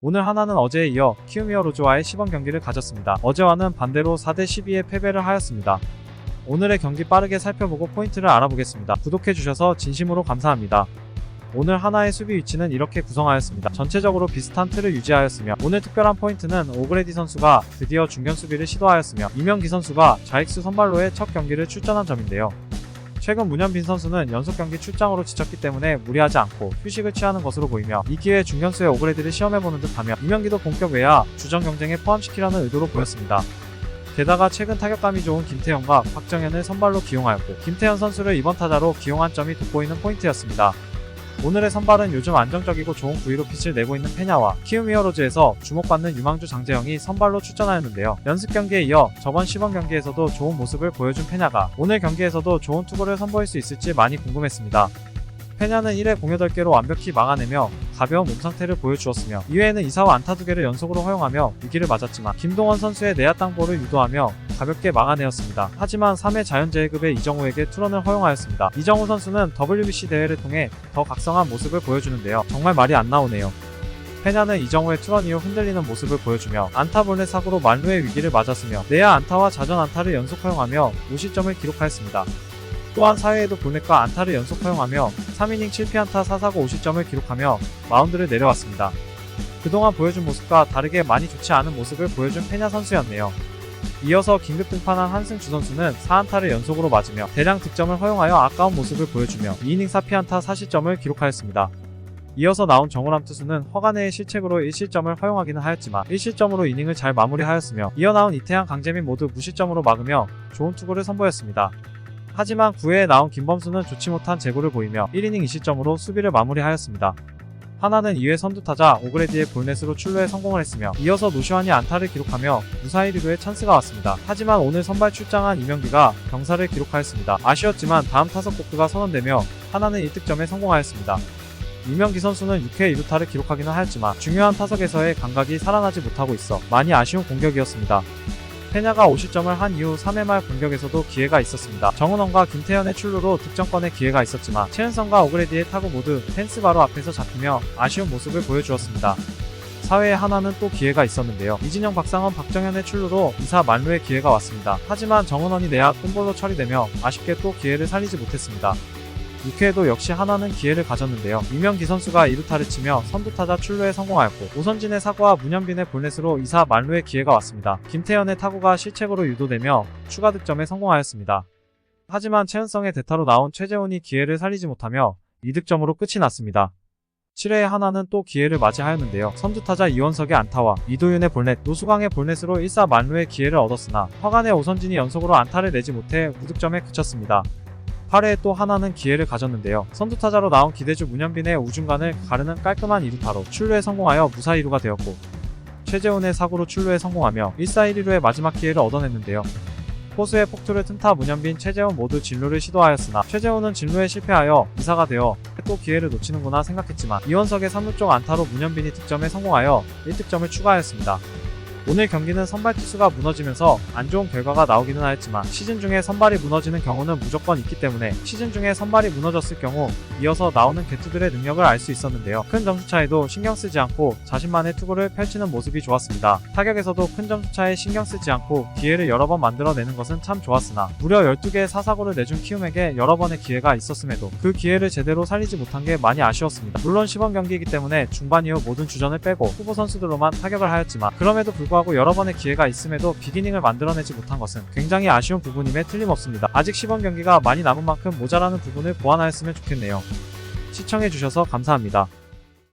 오늘 하나는 어제에 이어 키우미어 로즈와의 시범 경기를 가졌습니다. 어제와는 반대로 4대 12의 패배를 하였습니다. 오늘의 경기 빠르게 살펴보고 포인트를 알아보겠습니다. 구독해주셔서 진심으로 감사합니다. 오늘 하나의 수비 위치는 이렇게 구성하였습니다. 전체적으로 비슷한 틀을 유지하였으며 오늘 특별한 포인트는 오그레디 선수가 드디어 중견 수비를 시도하였으며 이명기 선수가 좌익수 선발로의 첫 경기를 출전한 점인데요. 최근 문현빈 선수는 연속 경기 출장으로 지쳤기 때문에 무리하지 않고 휴식을 취하는 것으로 보이며 이 기회에 중견수의 오그레디를 시험해보는 듯하며 이명기도 본격 외야 주전 경쟁에 포함시키려는 의도로 보였습니다. 게다가 최근 타격감이 좋은 김태현과 박정현을 선발로 기용하였고 김태현 선수를 이번 타자로 기용한 점이 돋보이는 포인트였습니다. 오늘의 선발은 요즘 안정적이고 좋은 구위로 pit을 내고 있는 페냐와 키우미어로즈에서 주목받는 유망주 장재영이 선발로 출전하였는데요. 연습 경기에 이어 저번 시범 경기에서도 좋은 모습을 보여준 페냐가 오늘 경기에서도 좋은 투구를 선보일 수 있을지 많이 궁금했습니다. 페냐는 1회 공 8개로 완벽히 막아내며 가벼운 몸 상태를 보여주었으며 2회에는 2사와 안타 2개를 연속으로 허용하며 위기를 맞았지만 김동원 선수의 내야 땅볼을 유도하며 가볍게 막아내었습니다. 하지만 3회 자연재해급의 이정우에게 투런을 허용하였습니다. 이정우 선수는 WBC 대회를 통해 더 각성한 모습을 보여주는데요. 정말 말이 안 나오네요. 페냐는 이정우의 투런 이후 흔들리는 모습을 보여주며 안타 볼넷 사고로 만루의 위기를 맞았으며 내야 안타와 자전 안타를 연속 허용하며 5실점을 기록하였습니다. 또한 4회에도 볼넷과 안타를 연속 허용하며 3이닝 7피안타 4사고 5실점을 기록하며 마운드를 내려왔습니다. 그동안 보여준 모습과 다르게 많이 좋지 않은 모습을 보여준 페냐 선수였네요. 이어서 긴급 등판한 한승주 선수는 4안타를 연속으로 맞으며 대량 득점을 허용하여 아까운 모습을 보여주며 2이닝 4피안타 4실점을 기록하였습니다. 이어서 나온 정우람 투수는 허간해의 실책으로 1실점을 허용하기는 하였지만 1실점으로 이닝을 잘 마무리하였으며 이어 나온 이태양 강재민 모두 무실점으로 막으며 좋은 투구를 선보였습니다. 하지만 9회에 나온 김범수는 좋지 못한 제구를 보이며 1이닝 2실점으로 수비를 마무리하였습니다. 하나는 2회 선두타자 오그레디의 볼넷으로 출루에 성공을 했으며 이어서 노시환이 안타를 기록하며 무사히 리그에 찬스가 왔습니다. 하지만 오늘 선발 출장한 이명기가 병사를 기록하였습니다. 아쉬웠지만 다음 타석 복구가 선언되며 하나는 1득점에 성공하였습니다. 이명기 선수는 6회 2루타를 기록하기는 하였지만 중요한 타석에서의 감각이 살아나지 못하고 있어 많이 아쉬운 공격이었습니다. 페냐가 50점을 한 이후 3회 말 공격에서도 기회가 있었습니다. 정은원과 김태현의 출루로 득점권의 기회가 있었지만 최은성과 오그레디의 타구 모두 펜스 바로 앞에서 잡히며 아쉬운 모습을 보여주었습니다. 4회에 하나는 또 기회가 있었는데요. 이진영 박상원 박정현의 출루로 2사 만루의 기회가 왔습니다. 하지만 정은원이 내야 콤볼로 처리되며 아쉽게 또 기회를 살리지 못했습니다. 6회에도 역시 하나는 기회를 가졌는데요. 이명기 선수가 2루타를 치며 선두타자 출루에 성공하였고 오선진의 사고와 문현빈의 볼넷으로 2사 만루의 기회가 왔습니다. 김태현의 타구가 실책으로 유도되며 추가 득점에 성공하였습니다. 하지만 최은성의 대타로 나온 최재훈이 기회를 살리지 못하며 2득점으로 끝이 났습니다. 7회에 하나는 또 기회를 맞이하였는데요. 선두타자 이원석의 안타와 이도윤의 볼넷, 노수광의 볼넷으로 1사 만루의 기회를 얻었으나 허간의 오선진이 연속으로 안타를 내지 못해 무득점에 그쳤습니다. 8회에 또 하나는 기회를 가졌는데요. 선두타자로 나온 기대주 문현빈의 우중간을 가르는 깔끔한 2루타로 출루에 성공하여 무사 2루가 되었고 최재훈의 사고로 출루에 성공하며 1사 1루의 마지막 기회를 얻어냈는데요. 포수의 폭투를 튼타 문현빈, 최재훈 모두 진루를 시도하였으나 최재훈은 진루에 실패하여 2사가 되어 또 기회를 놓치는구나 생각했지만 이원석의 3루 쪽 안타로 문현빈이 득점에 성공하여 1득점을 추가하였습니다. 오늘 경기는 선발 투수가 무너지면서 안 좋은 결과가 나오기는 하였지만 시즌 중에 선발이 무너지는 경우는 무조건 있기 때문에 시즌 중에 선발이 무너졌을 경우 이어서 나오는 개투들의 능력을 알 수 있었는데요. 큰 점수 차에도 신경 쓰지 않고 자신만의 투구를 펼치는 모습이 좋았습니다. 타격에서도 큰 점수 차에 신경 쓰지 않고 기회를 여러 번 만들어내는 것은 참 좋았으나 무려 12개의 사사고를 내준 키움에게 여러 번의 기회가 있었음에도 그 기회를 제대로 살리지 못한 게 많이 아쉬웠습니다. 물론 시범 경기이기 때문에 중반 이후 모든 주전을 빼고 후보 선수들로만 타격을 하였지만 그럼에도 불구하고 여러 번의 기회가 있음에도 비기닝을 만들어내지 못한 것은 굉장히 아쉬운 부분임에 틀림없습니다. 아직 시범 경기가 많이 남은 만큼 모자라는 부분을 보완하였으면 좋겠네요. 시청해주셔서 감사합니다.